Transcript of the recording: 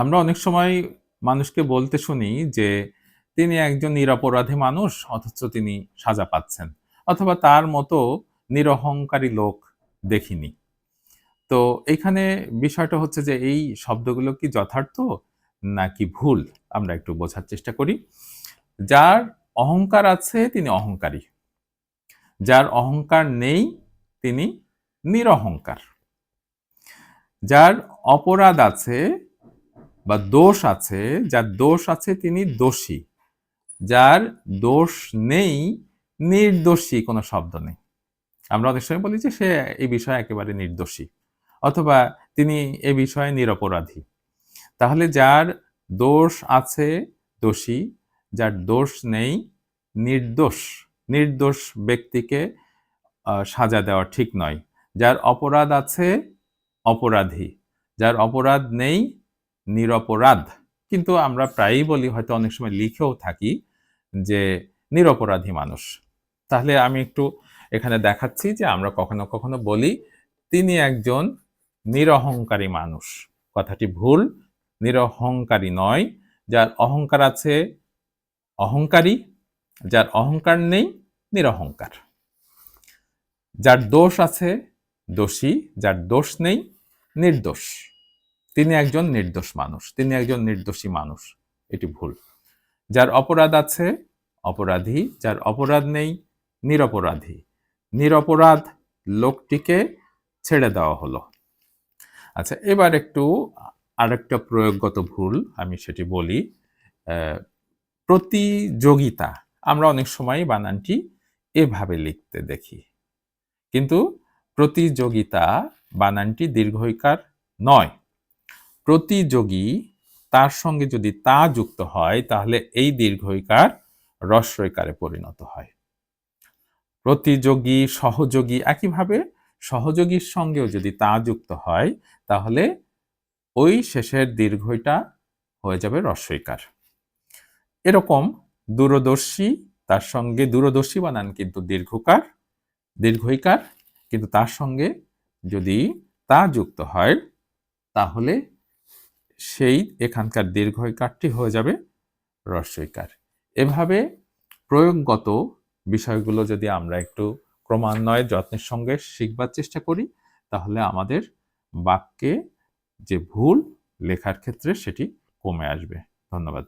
আমরা অনেক সময় মানুষকে বলতে শুনি যে তিনি একজন নিরপরাধী মানুষ, অথচ তিনি সাজা পাচ্ছেন, অথবা তার মতো নিরহংকারী লোক দেখিনি। তো এখানে বিষয়টা হচ্ছে যে এই শব্দগুলো কি যথার্থ নাকি ভুল, আমরা একটু বোঝার চেষ্টা করি। যার অহংকার আছে, তিনি অহংকারী। যার অহংকার নেই, তিনি নিরহংকার। যার অপরাধ আছে বা দোষ আছে, যার দোষ আছে তিনি দোষী। যার দোষ নেই, নির্দোষী কোনো শব্দ নেই। আমরা অনেক সময় বলি যে সে এই বিষয়ে একেবারে নির্দোষী, অথবা তিনি এ বিষয়ে নিরপরাধী। তাহলে যার দোষ আছে দোষী, যার দোষ নেই নির্দোষ। নির্দোষ ব্যক্তিকে সাজা দেওয়া ঠিক নয়। যার অপরাধ আছে, অপরাধী। যার অপরাধ নেই নিরপরাধ। কিন্তু আমরা প্রায়ই বলি, হয়তো অনেক সময় লিখেও থাকি যে নিরপরাধী মানুষ। তাহলে আমি একটু এখানে দেখাচ্ছি যে আমরা কখনো কখনো বলি, তিনি একজন নিরহংকারী মানুষ। কথাটি ভুল, নিরহংকারী নয়। যার অহংকার আছে, অহংকারী। যার অহংকার নেই, নিরহংকার। যার দোষ আছে, দোষী। যার দোষ নেই, নির্দোষ। তিনি একজন নির্দোষ মানুষ, তিনি একজন নির্দোষী মানুষ, এটি ভুল। যার অপরাধ আছে, অপরাধী, যার অপরাধ নেই, নিরপরাধী। নিরপরাধ লোকটিকে ছেড়ে দেওয়া হলো। আচ্ছা এবার একটু আরেকটা প্রয়োগগত ভুল আমি সেটি বলি। প্রতিযোগিতা, আমরা অনেক সময় বানানটি এভাবে লিখতে দেখি। কিন্তু প্রতিযোগিতা বানানটি দীর্ঘইকার নয়। প্রতিযোগী তার সঙ্গে যদি তা যুক্ত হয়, তাহলে এই দীর্ঘইকার রস্বইকারে পরিণত হয়। প্রতিযোগী, সহযোগী একইভাবে সহযোগীর সঙ্গেও যদি তা যুক্ত হয়, তাহলে ওই শেষের দীর্ঘইটা হয়ে যাবে রস্বইকার এরকম দূরদর্শী, তার সঙ্গে দূরদর্শী বানান কিন্তু দীর্ঘকার, দীর্ঘইকার, কিন্তু তার সঙ্গে যদি তা যুক্ত হয়, তাহলে সেই এখানকার দীর্ঘয়কারটি হয়ে যাবে রস্বইকার এভাবে প্রয়োগগত বিষয়গুলো যদি আমরা একটু ক্রমান্বয়ে যত্নের সঙ্গে শিখবার চেষ্টা করি, তাহলে আমাদের বাক্যে যে ভুল, লেখার ক্ষেত্রে সেটি কমে আসবে। ধন্যবাদ।